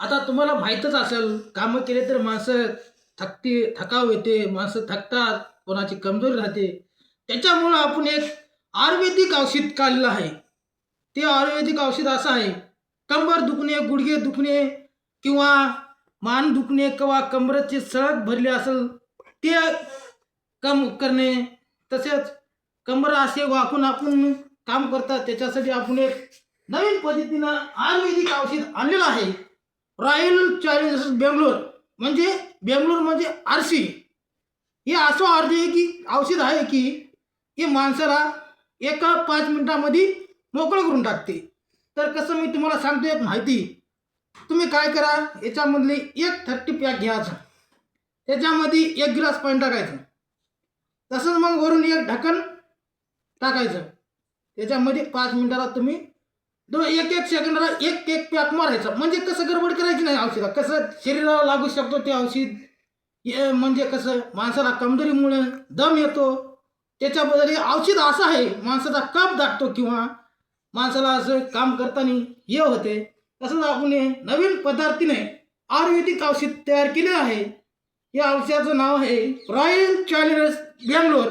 आता तुम्हाला माहीतच असेल कामं केले तर माणसं थकती थकाव येते माणसं थकतात कोणाची कमजोरी राहते. त्याच्यामुळं आपण एक आयुर्वेदिक औषध काढलेलं आहे. ते आयुर्वेदिक औषध असं आहे कंबर दुखणे गुडघे दुखणे किंवा मान दुखणे किंवा कंबरचे सळक भरले असेल ते कम करणे. तसेच कंबर असे वाकून आपण काम करतात त्याच्यासाठी आपण एक नवीन पद्धतीनं आयुर्वेदिक औषध आणलेलं आहे. रॉयल चॅलेंजर्स बेंगलोर म्हणजे बेंगलोर म्हणजे आरसी. हे असं अर्ज आहे की औषध आहे की हे माणसाला एका पाच मिनिटामध्ये मोकळं करून टाकते. तर कसं मी तुम्हाला सांगतो एक माहिती. तुम्ही काय करा याच्यामधली एक थर्टी पॅक घ्यायचं. त्याच्यामध्ये एक गिलास पाणी टाकायचं. तसंच मग वरून एक ढक्कन टाकायचं. त्याच्यामध्ये पाच मिनिटाला तुम्ही दो एक एक सेकंडला एक एक पॅक मारायचा. म्हणजे कसं गडबड करायची नाही औषधा? कसं शरीराला लागू शकतो ते औषध? म्हणजे कसं? माणसाला कमजोरीमुळे दम येतो. त्याच्याबद्दल औषध असं आहे माणसाचा कप दाटतो किंवा माणसाला असं काम करताना हे होते. तसंच आपण नवीन पदार्थीने आयुर्वेदिक औषध तयार केले आहे. या औषधाचं नाव आहे रॉयल चॅलेंजर्स बेंगलोर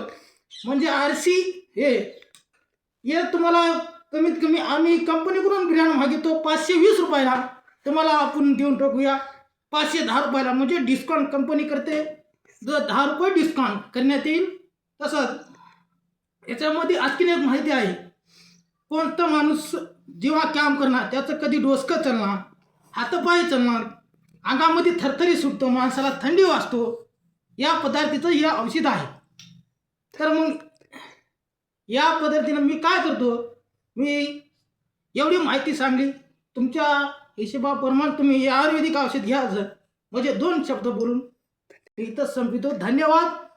म्हणजे आर सी हे. हे तुम्हाला कमीत कमी आम्ही कंपनीकडून बिर्याणी मागितो पाचशे वीस रुपयाला. तुम्हाला आपण देऊन टाकूया. पाचशे दहा रुपयाला. म्हणजे डिस्काउंट कंपनी करते. जर दहा रुपये डिस्काउंट करण्यात येईल तसंच याच्यामध्ये आणखीन एक माहिती आहे. कोणता माणूस जेव्हा काम करणार त्याचं कधी डोसकं चालणार हातपाय चालणार अंगामध्ये थरथरी सुटतो माणसाला थंडी वाजतो या पदार्थाचं हे औषध आहे. तर मग या पद्धतीनं मी काय करतो? मी एवढी माहिती सांगली. तुमच्या हिशोबाप्रमाणे तुम्ही आयुर्वेदिक औषध घ्यायचं म्हणजे दोन शब्द बोलून. इथं संपितो. धन्यवाद.